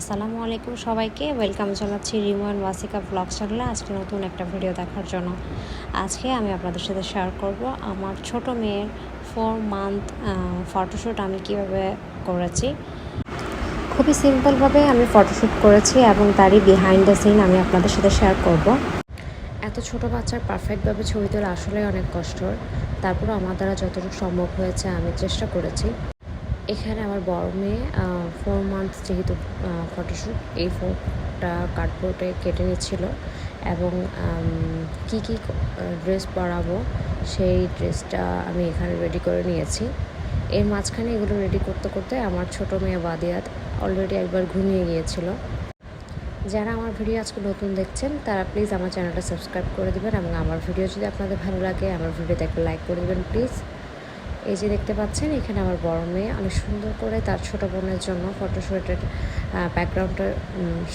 আসসালামু আলাইকুম সবাইকে। ওয়েলকাম জানাচ্ছি রিমু অ্যান্ড ওয়াসিকা ব্লগ চ্যানেলে আজকে নতুন একটা ভিডিও দেখার জন্য। আজকে আমি আপনাদের সাথে শেয়ার করব আমার ছোট মেয়ের ফোর মান্থ ফটোশ্যুট আমি কীভাবে করেছি। খুবই সিম্পলভাবে আমি ফটোশ্যুট করেছি এবং তারই বিহাইন্ড দ্য সিন আমি আপনাদের সাথে শেয়ার করব। এত ছোট বাচ্চার পারফেক্টভাবে ছবি তোলা আসলে অনেক কষ্টর। তারপর আমার দ্বারা যতটুকু সম্ভব হয়েছে আমি চেষ্টা করেছি। এখানে আমার বড় মেয়ে ফোর মান্থ যেহেতু ফটোশ্যুট এই ফোনটা কার্ডবোর্ডে কেটে নিচ্ছিল এবং কি কি ড্রেস পরাবো সেই ড্রেসটা আমি এখানে রেডি করে নিয়েছি। এর মাঝখানে এগুলো রেডি করতে করতে আমার ছোট মেয়ে বাদিয়াত অলরেডি একবার ঘুমিয়ে গিয়েছিল। যারা আমার ভিডিও আজকে নতুন দেখছেন, তারা প্লিজ আমার চ্যানেলটা সাবস্ক্রাইব করে দেবেন এবং আমার ভিডিও যদি আপনাদের ভালো লাগে, আমার ভিডিওতে একটা লাইক করে দেবেন প্লিজ এই যে দেখতে পাচ্ছেন, এখানে আমার বড় মেয়ে। অনেক সুন্দর করে তার ছোট বোনের জন্য ফটোশ্যুটের ব্যাকগ্রাউন্ডটা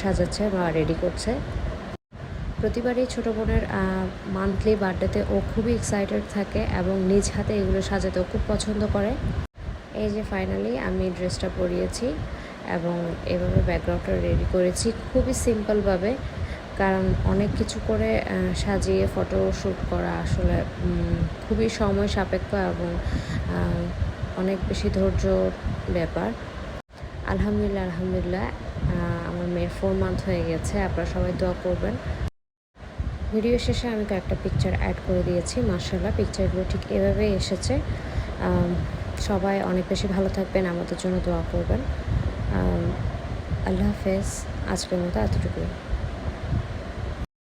সাজাচ্ছে বা রেডি করছে। প্রতিবারই ছোটো বোনের মান্থলি বার্থডেতে ও খুবই এক্সাইটেড থাকে এবং নিজ হাতে এগুলো সাজাতে খুব পছন্দ করে। এই যে ফাইনালি আমি ড্রেসটা পরিয়েছি এবং এভাবে ব্যাকগ্রাউন্ডটা রেডি করেছি খুবই সিম্পলভাবে কারণ অনেক কিছু করে সাজিয়ে ফটো শ্যুট করা আসলে খুবই সময় সাপেক্ষ এবং অনেক বেশি ধৈর্যর ব্যাপার। আলহামদুলিল্লাহ আলহামদুলিল্লাহ আমার মেয়ের ফোর মান্থ হয়ে গেছে, আপনারা সবাই দোয়া করবেন। ভিডিও শেষে আমি কয়েকটা পিকচার অ্যাড করে দিয়েছি মার্শাল্লাহ পিকচারগুলো ঠিক এভাবেই এসেছে। সবাই অনেক বেশি ভালো থাকবেন, আমাদের জন্য দোয়া করবেন। আল্লাহ হাফেজ, আজকের মতো এতটুকুই।